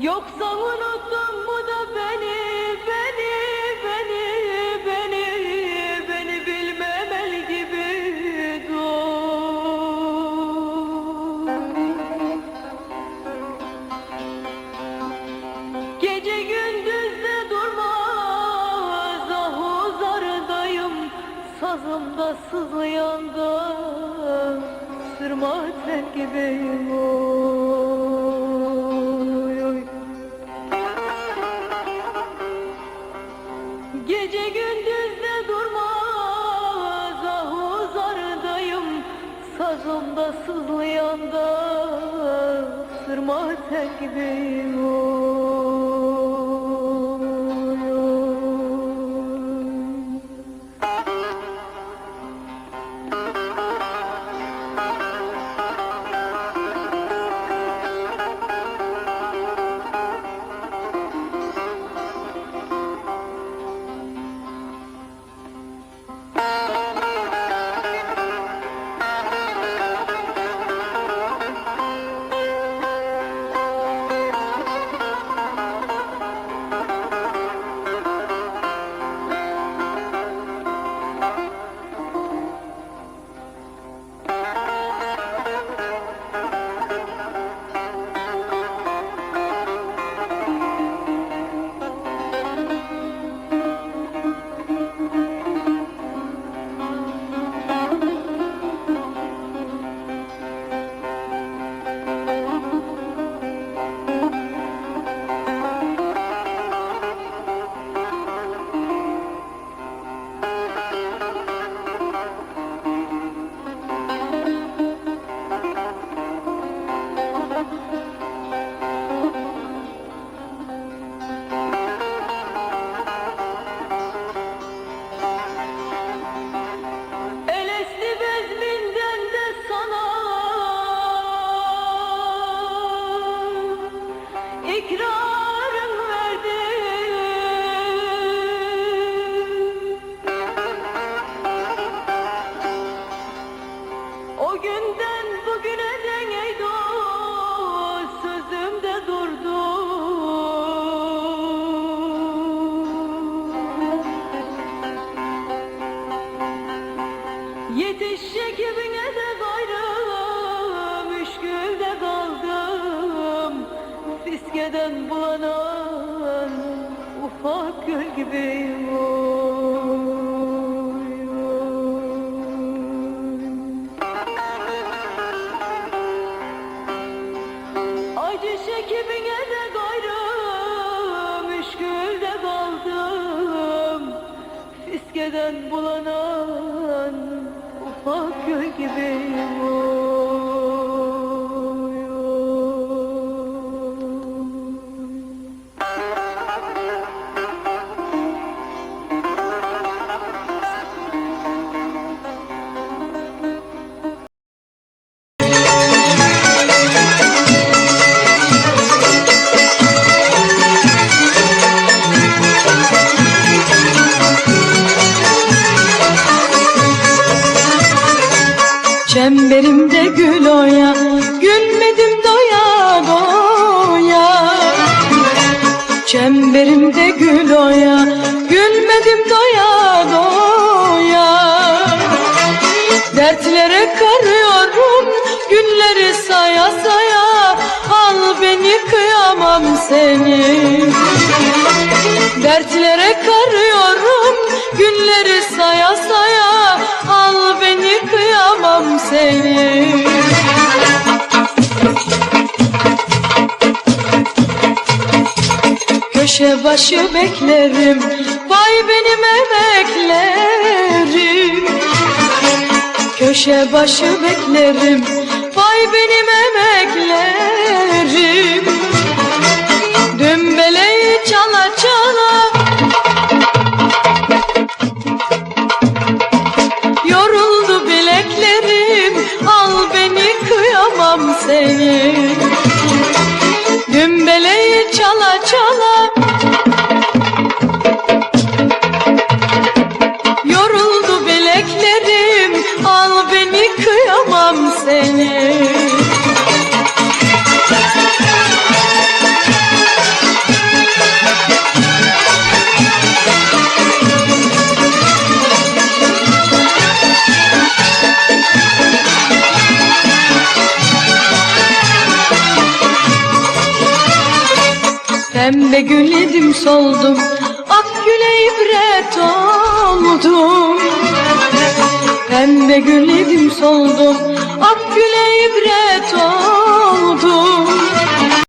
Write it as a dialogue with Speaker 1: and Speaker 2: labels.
Speaker 1: Yoksa unuttun mu da beni, beni, beni, beni, beni bilmemel gibi dur. Gece gündüz de durmaz, ah uzardayım, sazımda sızlayan da sırma tel gibiyim. Oy, Sazımda sızlayan da sırma tel gibiyim oy, O günden bugüne den ey dost sözümde durdum Yetişecek evine de gayrı Müşkülde kaldım. Fiskeden bulanan Ufak gül gibiyim Fiskeden bulanan ufak gül gibiyim oy,
Speaker 2: seni. Köşe başı beklerim, vay benim emeklerim. Köşe başı beklerim, vay benim emeklerim. Ne gülledim soldum Ak güle ibret oldum. Pembe gülledim soldum Ak güle ibret oldum.